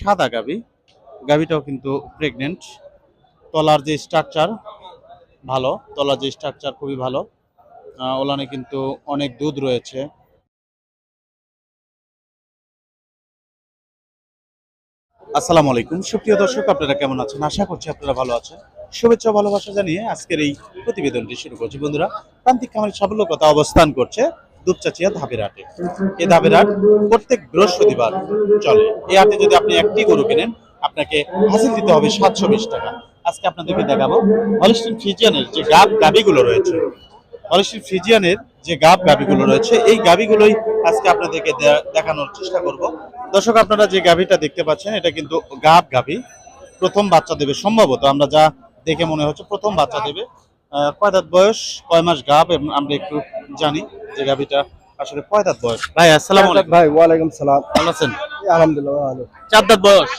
সাদা গাবি। গাবিটাও কিন্তু প্রেগনেন্ট তলার যে স্ট্রাকচার ভালো। তলার যে স্ট্রাকচার খুবই ভালো। ওলানে কিন্তু অনেক দুধ রয়েছে। আসসালামু আলাইকুম। সুপ্রিয় দর্শক, আপনারা কেমন আছেন? আশা করছি আপনারা ভালো আছেন। শুভেচ্ছা ভালোবাসা জানিয়ে আজকের এই প্রতিবেদনটি শুরু করছি। বন্ধুরা, প্রান্তিক খামারের সাফল্য কথা অবস্থান করছে। দুপচাচিয়া ধাপের হাটে। এই ধাপের হাট প্রত্যেক বৃহস্পতিবার চলে। এই হাটে যদি আপনি একটি গরু কিনেন, আপনাকে হাসিল দিতে হবে সাতশো বিশ টাকা। আজকে আপনাদেরকে দেখাবো হলিস্টিন ফিজিয়ানের যে গাব গাবিগুলো রয়েছে। হলিস্টিন ফিজিয়ানের যে গাব গাবিগুলো রয়েছে, এই গাবিগুলোই আজকে আপনাদেরকে দেখানোর চেষ্টা করব। দর্শক, আপনারা যে গাবিটা দেখতে পাচ্ছেন, এটা কিন্তু গাব গাবি। প্রথম বাচ্চা দেবে সম্ভবত। আমরা যা দেখে মনে হচ্ছে প্রথম বাচ্চা দেবে। কয় দাঁত বয়স? কয় মাস গাব? আমরা একটু জানি যে গাবিটা আসলে কয় দাঁত বয়স? ভাই আসসালামু আলাইকুম। ভাই ওয়ালাইকুম সালাম। ভালো আছেন? আলহামদুলিল্লাহ ভালো চার দাঁত বয়স?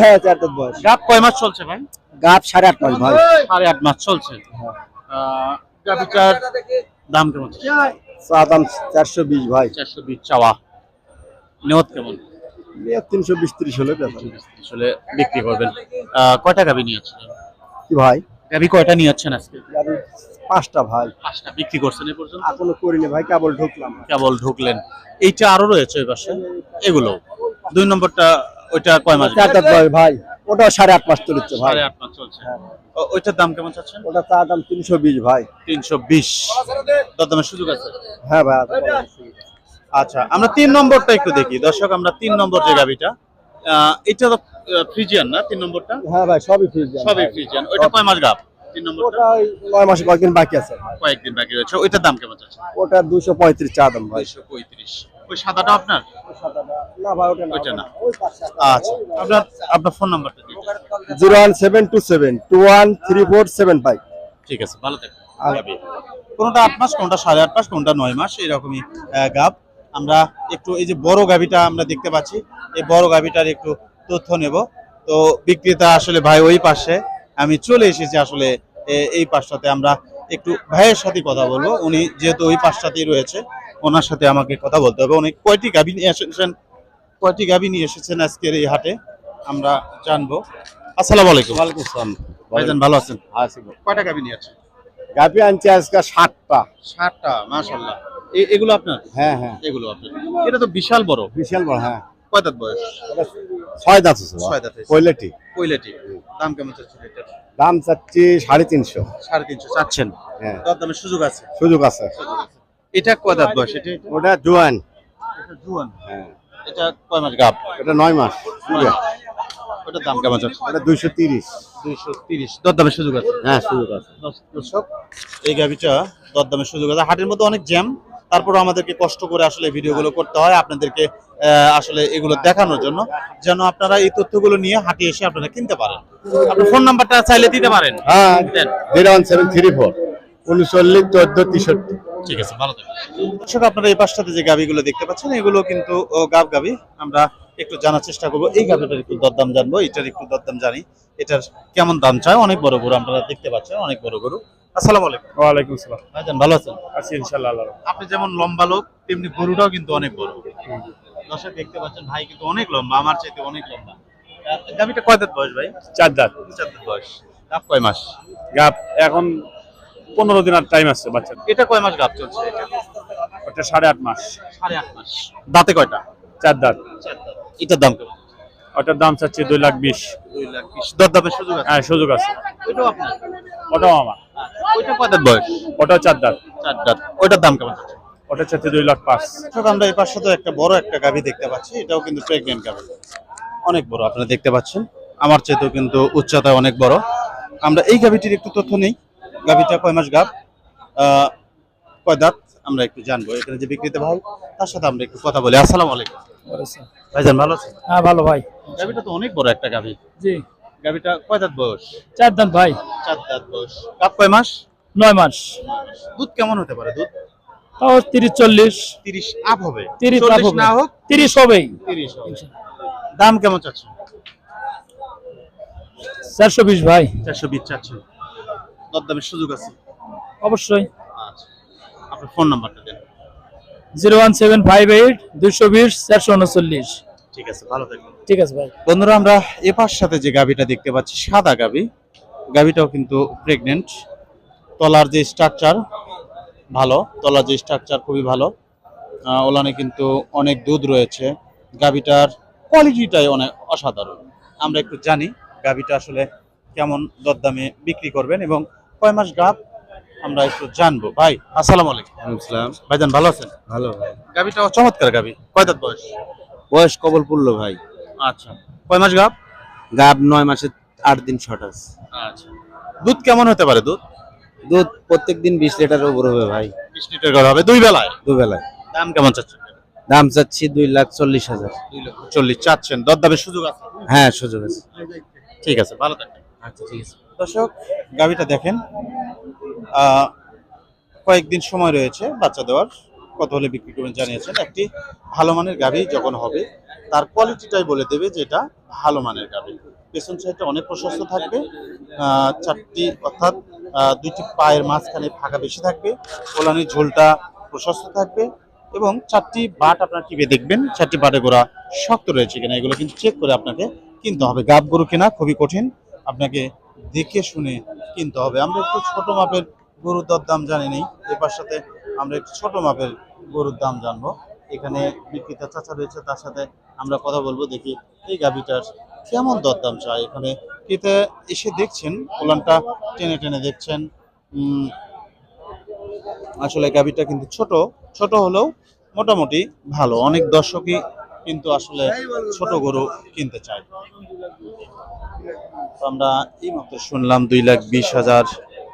হ্যাঁ চার দাঁত বয়স। গাব কয় মাস চলছে ভাই? গাব সাড়ে আট মাস ভাই। সাড়ে আট মাস চলছে। গাবিটার দাম কেমন? চা দাম চারশো বিশ ভাই। চারশো বিশ চাওয়া। নিয়ত কেমন? তিনশো বিশ ত্রিশ হলে বিক্রি করবেন। আহ, কয়টা গাবি নিয়েছেন? কি ভাই? গাবি কয়টা নিয়েছেন আজকে? গাড়ি পাঁচটা ভাই। পাঁচটা বিক্রি করছেন এই পর্যন্ত? এখনও করিনি ভাই কেবল ঢুকলাম। কেবল ঢুকলেন। এইটা আরও রয়েছে ওই পাশে? এগুলো? দুই নম্বরটা ওইটা কয় মাস? চার দাঁত বয়স ভাই। ওটা সাড়ে আট মাস চলেছে ভাই। সাড়ে আট মাস চলছে। ও- ওইটার দাম কেমন চাচ্ছেন? ওটা চা দাম তিনশো বিশ ভাই। তিনশো বিশ। দরদামের সুযোগ আছে? হ্যাঁ ভাই আচ্ছা আমরা তিন নম্বরটা একটু দেখি। দর্শক আমরা তিন নম্বর যে গাবিটা এটা তো ফ্রিজিয়ান না? তিন নম্বরটা? হ্যাঁ ভাই সবই ফ্রিজ সবই ফ্রিজিয়ান ওইটা কয় মাস গাব তিন নম্বরটা? ওটা নয় মাসে কয়েকদিন বাকি আছে। কয়েকদিন বাকি রয়েছে। ওইটার দাম কেমন চাচ্ছেন? ওটা দুশো পঁয়ত্রিশ চা দাম ভাই। দুইশো পঁয়ত্রিশ। ওই সাদাটা আপনার? না ভাই ওটা না। ওইটা না। আচ্ছা। আপনার আপনার ফোন নাম্বারটা দিন। Zero one seven two seven two one three four seven five. ঠিক আছে ভালো থাকবেন। কোনটা আট মাস কোনটা সাড়ে আট মাস কোনটা নয় মাস এরকমই গাব আমরা একটু এই যে বড় গাবিটা আমরা দেখতে পাচ্ছি এই বড় গাবিটার একটু তথ্য নেব। তো বিক্রেতা আসলে ভাই ওই পাশে আমি চলে এসেছি আসলে এই পাশটাতে। আমরা একটু ভাইয়ের সাথে কথা বলব উনি যেহেতু ওই পাশটাতেই রয়েছে ওনার সাথে আমাকে কথা বলতে হবে। উনি কয়টি গাবি নিয়ে এসেছেন? কয়টি গাবি নিয়ে এসেছেন আজকের এই হাটে? আমরা জানব। আসসালামু আলাইকুম। ওয়ালাইকুম আসসালাম। ভাইজান ভালো আছেন? আছি। কয়টা গাবি নিয়ে আছেন গাভি আনছি আজকে ষাটটা ষাটটা মাশাল্লাহ এগুলো আপনার? হ্যাঁ হ্যাঁ। এগুলো আপনার। এটা তো বিশাল বড়। বিশাল বড় হ্যাঁ। কয় দাঁত বয়স? ছয় দাঁত আছে ছয় দাঁত। পয়লেটি দাম কেমন চাচ্ছেন এটা দাম চাচ্ছি সাড়ে তিনশো। সাড়ে তিনশো চাচ্ছেন? হ্যাঁ। দর দামের সুযোগ আছে? সুযোগ আছে। এটা কয় দাঁত বয়স এটা? ওটা জোয়ান। জুয়ান। হ্যাঁ। এটা কয় মাস গাব? এটা নয় মাস। ওটার দাম কেমন চাচ্ছেন? এটা দুইশো তিরিশ। দুইশো তিরিশ। দর দামের সুযোগ আছে? হ্যাঁ সুযোগ আছে। দর্শক এই গাভিটা দরদামের সুযোগ আছে। হাটের মধ্যে অনেক জ্যাম। তারপর আমাদেরকে কষ্ট করে আসলে ভিডিওগুলো করতে হয় আপনাদেরকে আসলে এগুলো দেখানোর জন্য যেন আপনারা এই তথ্যগুলো নিয়ে হাটে এসে আপনারা কিনতে পারেন। আপনার ফোন নাম্বারটা চাইলে দিতে পারেন। হ্যাঁ উনচল্লিশ চোদ্দ তেষট্টি ঠিক আছে ভালো থাকবেন। দর্শক আপনারা এই পাশটাতে যে গাভিগুলো দেখতে পাচ্ছেন এগুলো কিন্তু গাব গাবি আমরা একটু জানার চেষ্টা করব এই গাভিটার একটু দরদাম জানব এটার একটু দরদাম জানি এটার কেমন দাম চায়? অনেক বড় গরু আপনারা দেখতে পাচ্ছেন অনেক বড় গরু। আসসালামু আলাইকুম। ওয়ালাইকুম সালাম ভাইজান ভালো আছেন? আছি আপনি যেমন লম্বা লোক তেমনি গরুটাও কিন্তু অনেক বড়। দর্শক দেখতে পাচ্ছেন ভাই কিন্তু অনেক লম্বা আমার চাইতে অনেক লম্বা। গাভিটা কয় দাঁত বয়স ভাই? চার দাঁত। চার দাঁত বয়স। গাব কয় মাস? গাপ এখন পনেরো দিন আর টাইম আছে বাচ্চা এটা কয় মাস গাব চলছে? এটা ওটা সাড়ে আট মাস। সাড়ে আট মাস। দাঁতে কয়টা? চার দাঁত। চার দাঁত। এটার দাম কেমন? ওটার দাম চাচ্ছি দুই লাখ বিশ। দুই লাখ বিশ। দরদামের সুযোগ আছে? হ্যাঁ সুযোগ আছে। ওইটাও আপনার? ওটাও আমার। ওইটা কয় দাঁত বয়স? ওটাও চার দাঁত। চার দাঁত। ওইটার দাম কেমন ওটা চাচ্ছি দুই লাখ পাঁচ। দর্শক আমরা এই পাশে তো একটা বড় একটা গাভি দেখতে পাচ্ছি এটাও কিন্তু প্রেগনেন্ট গাভি। অনেক বড় আপনারা দেখতে পাচ্ছেন। আমার চেয়েতেও কিন্তু উচ্চতায় অনেক বড়। আমরা এই গাভিটির একটু তথ্য নেই। গাভিটা কয় মাস গাভ আহ, কয় দাঁত? আমরা একটু জানব। এখানে যে বিক্রেতা ভাই তার সাথে আমরা একটু কথা বলি। আসসালামু আলাইকুম। ভাইজান ভালো আছেন? হ্যাঁ ভালো ভাই। গাভিটা তো অনেক বড় একটা গাভি। জি। গাভিটা কয় দাঁত বয়স? চার দান ভাই। চার দাঁত বয়স। গাভ কয় মাস? নয় মাস। দুধ কেমন হতে পারে দুধ? তাও তিরিশ চল্লিশ। তিরিশ আপ হবে। তিরিশ আপ 40 হবে। না হোক তিরিশ হবেই। তিরিশ হবে। দাম কেমন চাচ্ছেন? চারশো বিশ ভাই। চারশো বিশ চাচ্ছেন। দরদামের সুযোগ আছে? অবশ্যই। আচ্ছা। আপনার ফোন নাম্বারটা দেন। Zero one seven five eight দুশো বিশ চারশো উনচল্লিশ। ঠিক আছে ভালো থাকবেন। ঠিক আছে ভাই। বন্ধুরা আমরা এপার সাথে যে গাভিটা দেখতে পাচ্ছি সাদা গাভি গাভিটাও কিন্তু প্রেগনেন্ট তলার যে স্ট্রাকচার ভালো। তলার যে স্ট্রাকচার খুবই ভালো। ওলানে কিন্তু অনেক দুধ রয়েছে। গাভিটার কোয়ালিটিটাই অনেক অসাধারণ। আমরা একটু জানি গাভিটা আসলে কেমন দরদামে বিক্রি করবেন এবং কয় মাস গাভ আমরা একটু জানব। ভাই আসসালামু আলাইকুম। ইসলাম ভাইজান ভালো আছেন? ভালো ভাই। গাভিটাও চমৎকার গাভি। কয় দাঁত বয়স? বয়স কবল পড়ল ভাই। আচ্ছা। কয় মাস গাভ গাব নয় মাসে আট দিন ছটাস আচ্ছা। দুধ কেমন হতে পারে দুধ? দুধ প্রত্যেক দিন বিশ লিটার উপর হবে ভাই। বিশ লিটার করে হবে। দুই বেলায়? দুবেলায় দাম কেমন চাচ্ছেন? দাম চাচ্ছি দুই লাখ চল্লিশ হাজার। দুই চল্লিশ চাচ্ছেন। দরদামের সুযোগ আছে? হ্যাঁ সুযোগ আছে। ঠিক আছে ভালো থাকবেন। আচ্ছা ঠিক আছে। দর্শক গাভিটা দেখেন। কয়েকদিন সময় রয়েছে বাচ্চা দেওয়ার। কত হলে বিক্রি করবেন জানিয়েছেন, একটি ভালো মানের গাভি যখন হবে, তার কোয়ালিটিটাই বলে দেবে যে এটা ভালো মানের গাভি। পেছন সাইডটা অনেক প্রশস্ত থাকবে চারটি অর্থাৎ দুইটি পায়ের মাঝখানে ফাঁকা বেশি থাকবে, কোলানির ঝোলটা প্রশস্ত থাকবে এবং চারটি বাট আপনার টিপে দেখবেন, চারটি বাটে গোড়া শক্ত রয়েছে কিনা, এগুলো কিন্তু চেক করে আপনাকে কিনতে হবে। গাব গরু কেনা খুবই কঠিন, আপনাকে দেখে শুনে কিনতে হবে। আমরা একটু ছোট মাপের গরুর দর দাম জানি নেই এবার সাথে আমরা একটু ছোট মাপের গরুর দাম জানব। এখানে বিক্রেতা চাচা রয়েছে, তার সাথে আমরা কথা বলব, দেখি এই গাভিটার কেমন দরদাম চাই। এখানে ক্রেতা এসে দেখছেন, ওলানটা টেনে টেনে দেখছেন। আসলে গাভিটা কিন্তু ছোট ছোট হলেও মোটামুটি ভালো। অনেক দর্শকই কিন্তু আসলে ছোট গরু কিনতে চায়। আমরা এই মাত্র শুনলাম দুই লাখ বিশ হাজার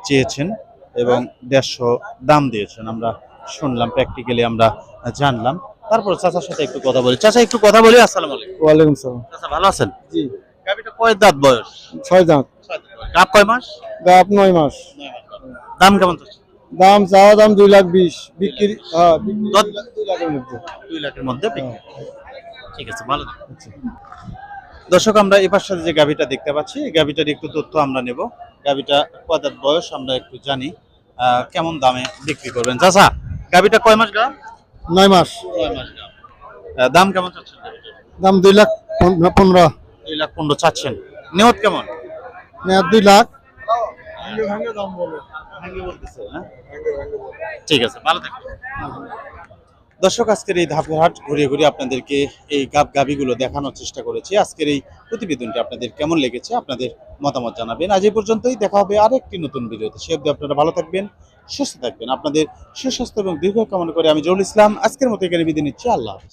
চেয়েছেন। এবং দেড়শো দাম দিয়েছেন। আমরা শুনলাম প্র্যাকটিক্যালি আমরা জানলাম। তারপর চাচার সাথে একটু কথা বলি। চাচা একটু কথা বলি আসসালামু আলাইকুম। ওয়ালাইকুম সালাম। চাচা ভালো আছেন? জি। গাভিটা কয় দাঁত বয়স? ছয় দাঁত। গাপ কয় মাস? গাব নয় মাস। দাম কেমন চাচ্ছেন দাম চাওয়া দাম দুই লাখ বিশ। বিক্রি হ্যাঁ দুই লাখের মধ্যে। দুই লাখের মধ্যে ঠিক আছে ভালো। দর্শক আমরা এবার সাথে যে গাভিটা দেখতে পাচ্ছি এই গাভিটার একটু তথ্য আমরা নেব। গাভিটা কয় দাঁত বয়স আমরা একটু জানি। কেমন দামে বিক্রি করবেন? চাচা গাভিটা কয় মাস গা? নয় মাস। মাস গা। দাম কেমন চাচ্ছেন দাম দুই লাখ পনেরো। দুই লাখ পনেরো চাচ্ছেন। নেওয়াত কেমন? নেয়ার দুই লাখ। হ্যাঁ? ঠিক আছে ভালো থাকবেন। দর্শক, আজকের এই ধাপের হাট ঘুরিয়ে ঘুরিয়ে আপনাদেরকে এই গাব গাবিগুলো দেখানোর চেষ্টা করেছি। আজকের এই প্রতিবেদনটি আপনাদের কেমন লেগেছে আপনাদের মতামত জানাবেন। আজ এই পর্যন্তই, দেখা হবে আর একটি নতুন ভিডিওতে। সে অবধি আপনারা ভালো থাকবেন, সুস্থ থাকবেন। আপনাদের সুস্বাস্থ্য এবং দীর্ঘ কামনা করে আমি জহুল ইসলাম। আজকের মতো এখানে বিদায় নিচ্ছি। আল্লাহ